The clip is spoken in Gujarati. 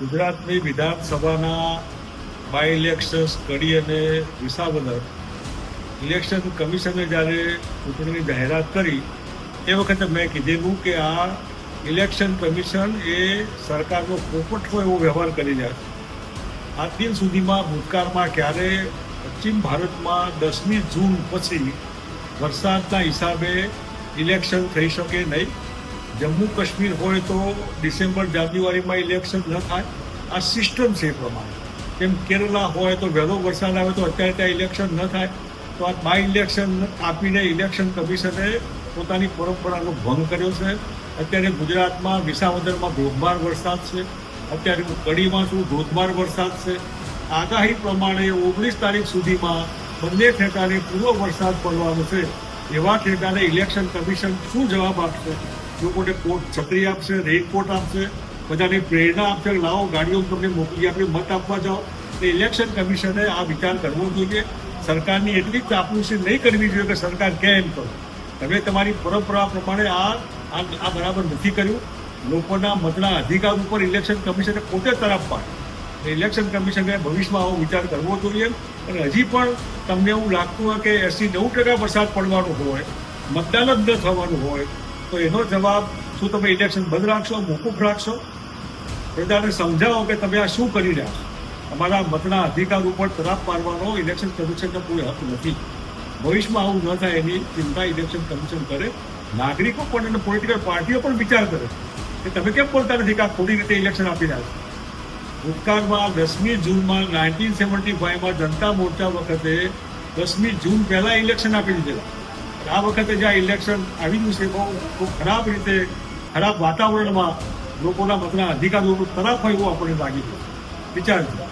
ગુજરાતની વિધાનસભાના બાય ઇલેક્શન્સ કડી અને વિસાવદર ઇલેક્શન કમિશને જ્યારે ચૂંટણીની જાહેરાત કરી, એ વખતે મેં કીધેલું કે આ ઇલેક્શન કમિશન એ સરકારનો પોપટ હોય એવો વ્યવહાર કરી રહ્યા છે. આ દિન સુધીમાં ભૂતકાળમાં ક્યારે પશ્ચિમ ભારતમાં દસમી જૂન પછી વરસાદના હિસાબે ઇલેક્શન થઈ શકે નહીં. જમ્મુ કાશ્મીર હોય તો ડિસેમ્બર, જાન્યુઆરીમાં ઇલેક્શન ન થાય. આ સિસ્ટમ છે એ પ્રમાણે. જેમ કેરલા હોય તો વહેલો વરસાદ આવે તો અત્યારે ત્યાં ઇલેક્શન ન થાય. તો આ બાય ઇલેક્શન આપીને ઇલેક્શન કમિશને પોતાની પરંપરાનો ભંગ કર્યો છે. અત્યારે ગુજરાતમાં વિસાવદરમાં ધોધમાર વરસાદ છે. અત્યારે હું કડીમાં છું, ધોધમાર વરસાદ છે. આગાહી પ્રમાણે ઓગણીસ તારીખ સુધીમાં બંને ઠેકાને પૂરો વરસાદ પડવાનો છે. એવા ઠેકાને ઇલેક્શન કમિશન શું જવાબ આપશે? લોકોને કોટ છત્રી આપશે રેઇનકોટ આપશે, બધાને પ્રેરણા આપશે, લાવો, ગાડીઓ તમને મોકલી આપી, મત આપવા જાઓ, તો ઇલેક્શન કમિશને આ વિચાર કરવો જોઈએ. સરકારની એટલી ચાપલુસી નહીં કરવી જોઈએ કે સરકાર કેમ કરો તમે તમારી પરંપરા પ્રમાણે આ આ બરાબર નથી કર્યું. લોકોના મતના અધિકાર ઉપર ઇલેક્શન કમિશને પોતે તરફ પાડે. ઇલેક્શન કમિશને ભવિષ્યમાં આવો વિચાર કરવો જોઈએ. અને હજી પણ તમને એવું લાગતું હોય કે એસી નવ ટકા વરસાદ પડવાનો હોય, મતદાન જ ન થવાનું હોય તો એનો જવાબ શું તમે ઇલેક્શન બંધ રાખશો, મોકૂફ રાખશો? પ્રજાને સમજાવો કે તમે આ શું કરી રહ્યા છો? તમારા મતના અધિકાર ઉપર તરાપ પાડવાનો ઇલેક્શન કમિશનનો કોઈ હક નથી. ભવિષ્યમાં આવું ન થાય એની ચિંતા ઇલેક્શન કમિશન કરે. નાગરિકો પણ અને પોલિટિકલ પાર્ટીઓ પણ વિચાર કરે કે તમે કેમ બોલતા નથી કે આ ખોટી રીતે ઇલેક્શન આપી રહ્યા છો? ભૂતકાળમાં દસમી જૂનમાં નાઇન્ટીન સેવન્ટી ફાઈવમાં જનતા મોરચા વખતે દસમી જૂન પહેલાં ઇલેક્શન આપી દીધેલા. આ વખતે જ્યાં ઇલેક્શન આવી ગયું છે, બહુ બહુ ખરાબ રીતે, ખરાબ વાતાવરણમાં લોકોના મતના અધિકારો તરફ હોય એવું આપણને લાગી ગયું વિચારજો.